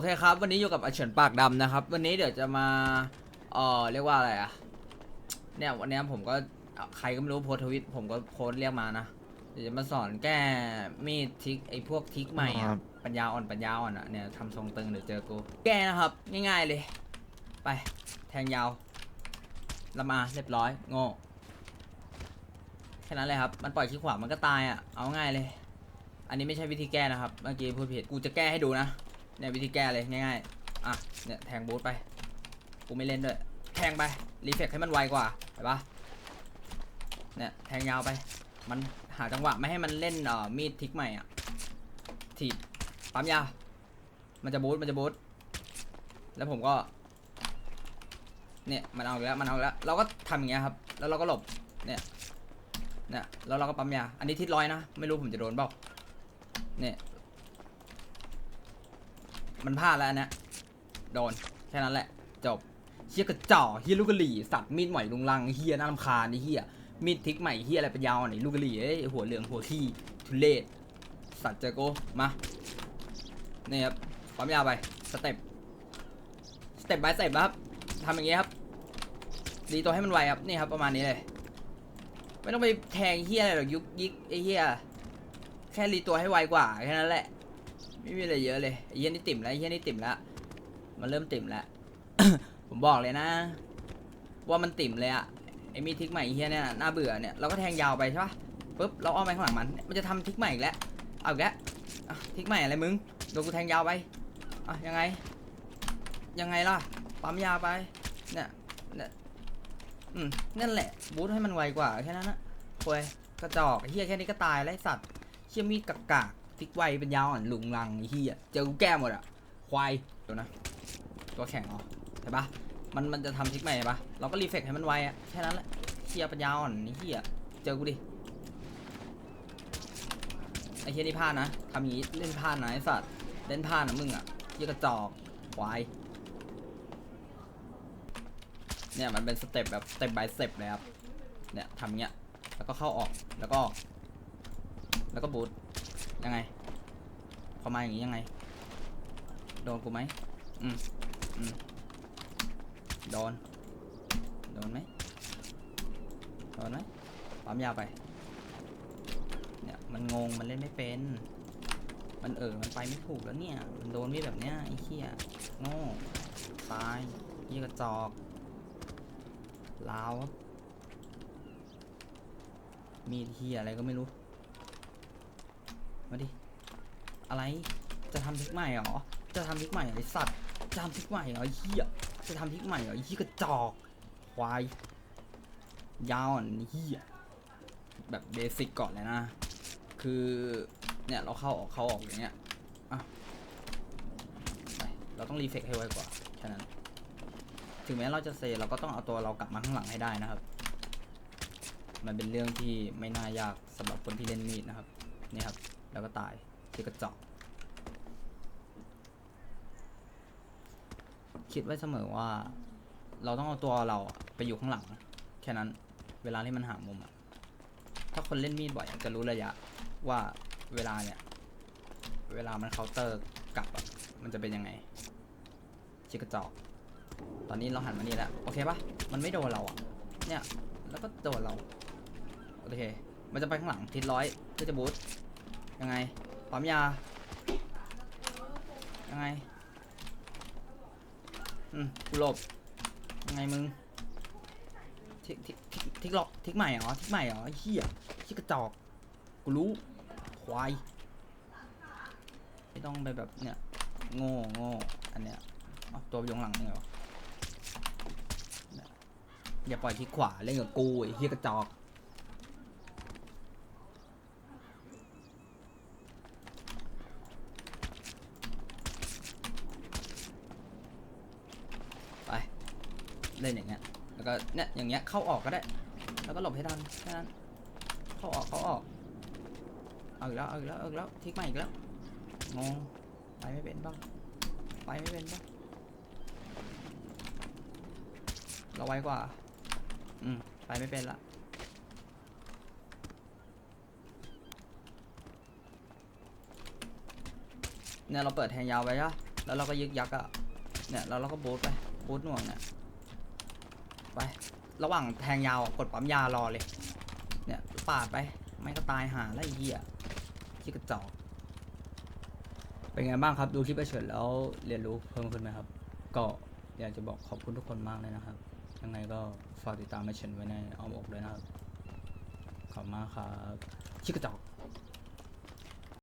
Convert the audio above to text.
โอเคครับ วันนี้อยู่กับอาเฉินปากดำนะครับ วันนี้เดี๋ยวจะมาเอ่อเรียกว่าอะไรอะเนี่ยวันเนี้ยผมก็ใครก็ไม่รู้โพสต์ทวิตผมก็โพสต์เรียกมานะเดี๋ยวจะมาสอนแก้มีดทิกไอ้พวกทิกใหม่คอะรับปัญญาอ่อนปัญญาอ่อนอะเนี่ยทำทรงตึงเดี๋ยวเจอกูแก้นะครับง่ายๆเลย ไปแทงยาวละมาเรียบร้อยโง่แค่นั้นเลยครับมันปล่อยขี้ขวามันก็ตายอะเอาง่ายเลย อันนี้ไม่ใช่วิธีแก้นะครับ เมื่อกี้พูดผิดกูจะแก้ให้ดูนะ เนี่ยวิธีแก้เลยง่ายๆ อะ เนี่ยแทงบูทไป กูไม่เล่นด้วย แทงไป รีเฟกให้มันไวกว่าเห็นปะเนี่ยแทงยาวไป มันหาจังหวะไม่ให้มันเล่นเอ่อมีดทิกใหม่อะ ถีบปั๊มยาว มันจะบูทมันจะบูทแล้วผมก็ เนี่ยมันเอาแล้วมันเอาแล้ว เราก็ทำอย่างเงี้ยครับ แล้วเราก็หลบ เนี่ย เนี่ย แล้วเราก็ปั๊มยา อันนี้ทิศร้อยนะ ไม่รู้ผมจะโดนเปล่าเนี่ย มันพลาดแล้วอันเนี้ยโดนแค่นั้นแหละ จบเฮียกระจ่อเฮียลูกกะหรี่สัตว์มีดใหม่ลุงลังเฮียน่ารำคาญไอ้เฮียมีดทิกใหม่เฮียอะไรเป็นยาวไหนลูกกะหรี่เอ้ยหัวเหลืองหัวที่ทุเลศสัตว์เจอโกมานี่ครับความยาวไปสเต็ปสเต็ปบายสเต็ปครับทำอย่างเงี้ยครับดีตัวให้มันไวครับนี่ครับประมาณนี้เลยไม่ต้องไปแทงเฮียอะไรหรอกยุกยิกไอ้เฮียแค่รีตัวให้ไวกว่าแค่นั้นแหละ ไม่มีอะไรเยอะเลยไอ้เฮียนี่ติ่มแล้วไอ้เฮียนี่ติ่มแล้วมันเริ่มติ่มแล้ว ผมบอกเลยนะ ว่ามันติ่มเลยอะไอ้มีทิกใหม่ไอ้เฮียเนี่ยน่าเบื่อเนี่ยเราก็แทงยาวไปใช่ปะปุ๊บเราอ้อมไปข้างหลังมัน มันจะทำทิกใหม่อีกแล้วเอาอีกแล้วอะทิกใหม่อะไรมึงโดนกูแทงยาวไปอะยังไง ยังไงล่ะปั๊มยาวไปเนี่ยเนี่ยอืมนั่นแหละบูทให้มันไวกว่าแค่นั้นนะโวยกระจอกไอ้เฮียแค่นี้ก็ตายแล้วไอ้สัตว์เชี่ยมีดกากาก ทิกไวเป็นยาวอ่อนลุงลังไอ้เหี้ยเจอกูแก้หมดอะ ควายเดี๋ยวนะ ตัวแข็งเหรอเห็นปะมันมันจะทำทิกใหม่ปะเราก็รีเฟกให้มันไวอะ แค่นั้นแหละเชี่ยปัญญาอ่อนไอ้เหี้ยเจอกูดิ ไอ้เหี้ยนี่พลาดนะทำอย่างงี้เล่นพลาดนะไอ้สัตว์เล่นพลาดนะมึงอะเหี้ยกระจอกควายเนี่ยมันเป็นสเต็ปแบบสเต็ปบายสเต็ปเลยครับ เนี่ยทำเงี้ย แล้วก็เข้าออก แล้วก็ แล้วก็บูท ยังไงพอมาอย่างนี้ยังไง โดนกูไหมอืมอืมโดน โดนไหมโดนไหมปั๊มยาวไป เนี่ยมันงงมันเล่นไม่เป็น มันเออมันไปไม่ถูกแล้วเนี่ย มันโดนมีดแบบเนี้ยไอ้เหี้ยโง่ตายเหี้ยกระจอกลาวครับมีเหี้ยอะไรก็ไม่รู้ มาดิ อะไร จะทำทิกใหม่เหรอ จะทำทิกใหม่เหรอไอสัตว์ จะทำทิกใหม่เหรอไอ้เหี้ย จะทำทิกใหม่เหรอไอ้เหี้ยกระจอก ควาย ยาวอ่อนเหี้ย แบบเบสิกก่อนเลยนะ คือ เนี่ยเราเข้าออกเข้าออกอย่างเงี้ย อะเราต้องรีเฟกให้ไวกว่า แค่นั้น ถึงแม้เราจะเซเราก็ต้องเอาตัวเรากลับมาข้างหลังให้ได้นะครับ มันเป็นเรื่องที่ไม่น่ายากสำหรับคนที่เล่นมีดนะครับ นี่ครับ แล้วก็ตายที่กระจอกคิดไว้เสมอว่า เราต้องเอาตัวเราไปอยู่ข้างหลัง แค่นั้นเวลาที่มันหามุมอะถ้าคนเล่นมีดบ่อยจะรู้ระยะว่าเวลาเนี่ย เวลามันเคาน์เตอร์กลับอะมันจะเป็นยังไงชิกระจอกตอนนี้เราหันมานี่แล้วโอเคปะมันไม่โดนเราอะเนี่ย แล้วก็โดนเรา โอเค มันจะไปข้างหลังทิศร้อยเพื่อจะบูท ยังไงปั๊มยา ยังไง อืมกูหลบ ยังไงมึง ทิกทิกทิกทิกหลอกทิกใหม่เหรอ ทิกใหม่เหรอไอ้เหี้ยชิกระจอก กูรู้ ควาย ไม่ต้องไปแบบเนี่ย โง่โง่อันเนี้ยเอาตัวไปยงหลังเนี่ยวะเนี่ยอย่าปล่อยทิกขวาเล่นกับกูไอ้เหี้ยกระจอก ไป เล่นอย่างเงี้ย แล้วก็เนี่ยอย่างเงี้ยเข้าออกก็ได้ แล้วก็หลบให้ทันแค่นั้น เข้าออกเข้าออก เอาอีกแล้วเอาอีกแล้วเอาอีกแล้วทิกมาอีกแล้ว งง ไปไม่เป็นบ้าง ไปไม่เป็นบ้าง เราไวกว่า อืม ไปไม่เป็นละเนี่ยเราเปิดแทงยาวไปใช่ปะแล้วเราก็ยึกยักอะเนี่ยแล้วเราก็บูทไปบูทหน่วงเนี่ย ไป ระหว่างแทงยาวกดปั๊มยารอเลย เนี่ยปาดไป ไม่ก็ตายหาแล้วไอ้เหี้ยที่กระจอกเป็นไงบ้างครับ ดูคลิปไปเฉินแล้วเรียนรู้เพิ่มขึ้นไหมครับ ก็อยากจะบอกขอบคุณทุกคนมากเลยนะครับ ยังไงก็ฝากติดตามไปเฉินไว้ในอ้อมอกด้วยนะครับ ขอบมากครับ ชิกกระจอก